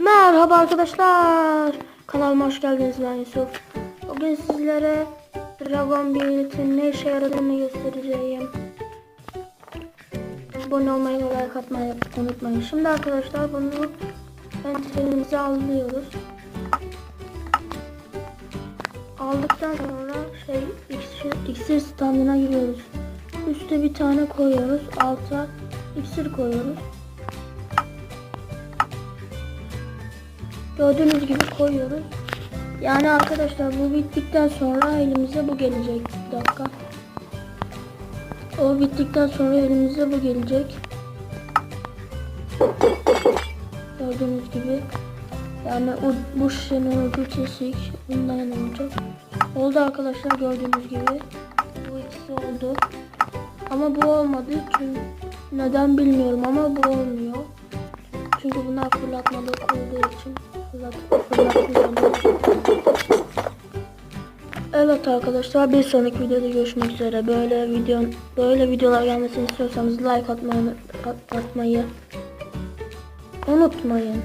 Merhaba arkadaşlar. Kanalıma hoş geldiniz ben Yusuf. Bugün sizlere Dragon Beat'in ne işe yaradığını göstereceğim. Abone olmayı ve like atmayı unutmayın. Şimdi arkadaşlar bunu elimize alıyoruz. Aldıktan sonra şey iksir, iksir standına giriyoruz. Üste bir tane koyuyoruz. Alta iksir koyuyoruz. Gördüğünüz gibi koyuyoruz. Yani arkadaşlar bu bittikten sonra elimize bu gelecek. Bir dakika. O bittikten sonra elimize bu gelecek. Gördüğünüz gibi. Yani o, bu şişenin ucu kesik. Bundan olacak. Oldu arkadaşlar gördüğünüz gibi. Bu ikisi oldu. Ama bu olmadı. Çünkü neden bilmiyorum ama bu olmuyor. Fırlatmalık olduğu için. Evet arkadaşlar bir sonraki videoda görüşmek üzere. Böyle video böyle videolar gelmesini istiyorsanız like atmayı at- atmayı unutmayın.